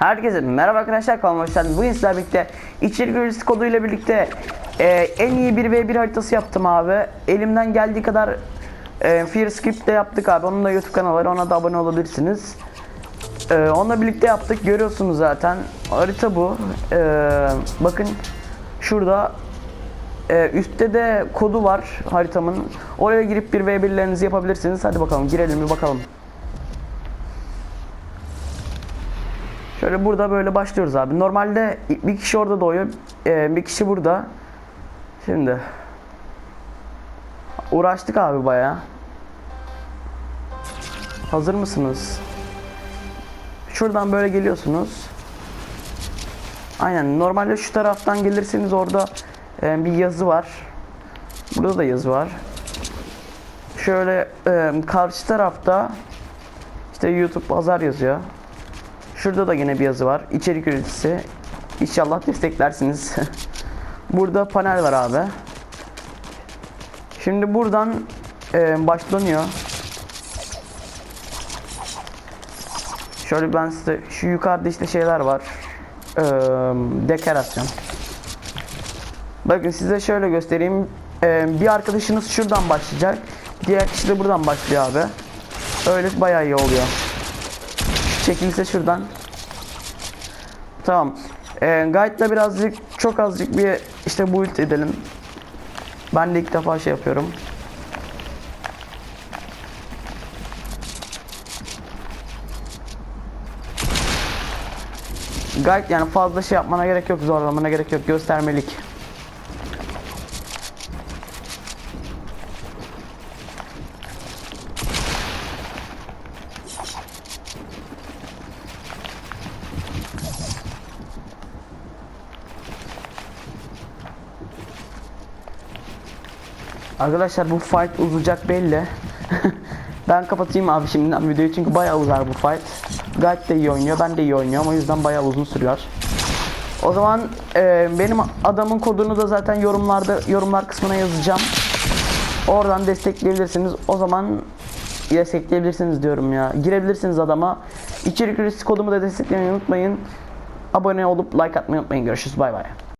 Herkese merhaba arkadaşlar kanalıma hoş. Bugün sizlerle birlikte içerik üreticisi koduyla birlikte e, en iyi 1v1 haritası yaptım abi. Elimden geldiği kadar e, Fear Script de yaptık abi. Onun da YouTube kanalı var. Ona da abone olabilirsiniz. E, onunla birlikte yaptık. Görüyorsunuz zaten. Harita bu. E, bakın şurada e, üstte de kodu var haritamın. Oraya girip 1v1'lerinizi yapabilirsiniz. Hadi bakalım girelim bir bakalım. Şöyle burada böyle başlıyoruz abi. Normalde bir kişi orada doğuyor, e, bir kişi burada. Şimdi uğraştık abi baya. Hazır mısınız? Şuradan böyle geliyorsunuz. Aynen normalde şu taraftan gelirseniz orada e, bir yazı var. Burada da yazı var. Şöyle e, karşı tarafta işte YouTube pazar yazıyor. Şurada da yine bir yazı var. İçerik üreticisi. İnşallah desteklersiniz. Burada panel var abi. Şimdi buradan e, başlanıyor. Şöyle ben size şu yukarıda işte şeyler var. E, dekorasyon. Bakın size şöyle göstereyim. E, bir arkadaşınız şuradan başlayacak. Diğer kişi de buradan başlıyor abi. Öyle bayağı iyi oluyor. Çekilse şuradan. Tamam. Ee, Guide'la birazcık çok azıcık bir işte build edelim. Ben de ilk defa şey yapıyorum. Guide yani fazla şey yapmana gerek yok, zorlamana gerek yok, göstermelik. Arkadaşlar bu fight uzayacak belli. ben kapatayım abi şimdiden videoyu çünkü bayağı uzar bu fight. Gayet de iyi oynuyor, ben de iyi oynuyorum o yüzden bayağı uzun sürüyor. O zaman e, benim adamın kodunu da zaten yorumlarda yorumlar kısmına yazacağım. Oradan destekleyebilirsiniz. O zaman destekleyebilirsiniz diyorum ya. Girebilirsiniz adama. İçerik üreticisi kodumu da desteklemeyi unutmayın. Abone olup like atmayı unutmayın. Görüşürüz. Bay bay.